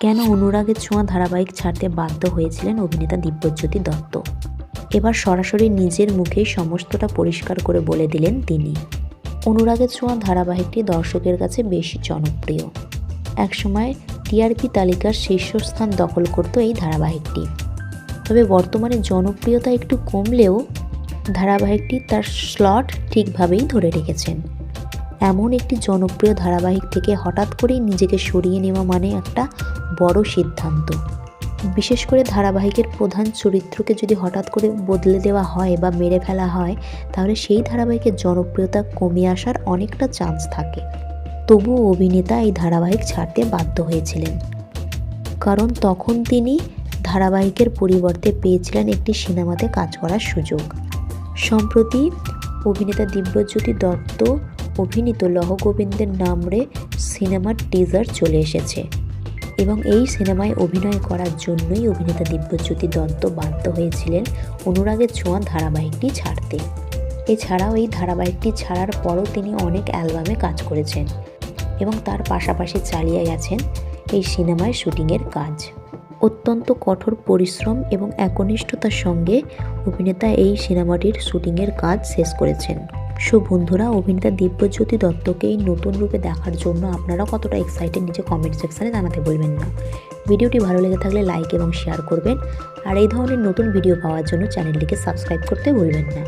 কেন অনুরাগের ছোঁয়া ধারাবাহিক ছাড়তে বাধ্য হয়েছিলেন অভিনেতা দিব্যজ্যোতি দত্ত? এবার সরাসরি নিজের মুখেই সমস্তটা পরিষ্কার করে বলে দিলেন তিনি। অনুরাগের ছোঁয়া ধারাবাহিকটি দর্শকের কাছে বেশ জনপ্রিয়। একসময় টিআরপি তালিকার শীর্ষস্থান দখল করত এই ধারাবাহিকটি। তবে বর্তমানে জনপ্রিয়তা একটু কমলেও ধারাবাহিকটি তার স্লট ঠিকভাবেই ধরে রেখেছেন। এমন একটি জনপ্রিয় ধারাবাহিক থেকে হঠাৎ করেই নিজেকে সরিয়ে নেওয়া মানে একটা বড় সিদ্ধান্ত। বিশেষ করে ধারাবাহিকের প্রধান চরিত্রকে যদি হঠাৎ করে বদলে দেওয়া হয় বা মেরে ফেলা হয়, তাহলে সেই ধারাবাহিকের জনপ্রিয়তা কমে আসার অনেকটা চান্স থাকে। তবুও অভিনেতা এই ধারাবাহিক ছাড়তে বাধ্য হয়েছিলেন। কারণ তখন তিনি ধারাবাহিকের পরিবর্তে পেয়েছিলেন একটি সিনেমাতে কাজ করার সুযোগ। সম্প্রতি অভিনেতা দিব্যজ্যোতি দত্ত অভিনীত লহ গোবিন্দের নামরে সিনেমার টিজার চলে এসেছে। এবং এই সিনেমায় অভিনয় করার জন্যই অভিনেতা দিব্যজ্যোতি দত্ত বাধ্য হয়েছিলেন অনুরাগের ছোঁয়া ধারাবাহিকটি ছাড়তে। এছাড়াও এই ধারাবাহিকটি ছাড়ার পরও তিনি অনেক অ্যালবামে কাজ করেছেন এবং তার পাশাপাশি চালিয়ে গেছেন এই সিনেমায় শুটিংয়ের কাজ। অত্যন্ত কঠোর পরিশ্রম এবং একনিষ্ঠতার সঙ্গে অভিনেতা এই সিনেমাটির শুটিংয়ের কাজ শেষ করেছেন। সো বন্ধুরা, অভিনেতা দিব্যজ্যোতি দত্তকে এই নতুন রূপে দেখার জন্য আপনারা কতটা এক্সাইটেড নিজে কমেন্ট সেকশানে জানাতে বলবেন না। ভিডিওটি ভালো লেগে থাকলে লাইক এবং শেয়ার করবেন। আর এই ধরনের নতুন ভিডিও পাওয়ার জন্য চ্যানেলটিকে সাবস্ক্রাইব করতে ভুলবেন না।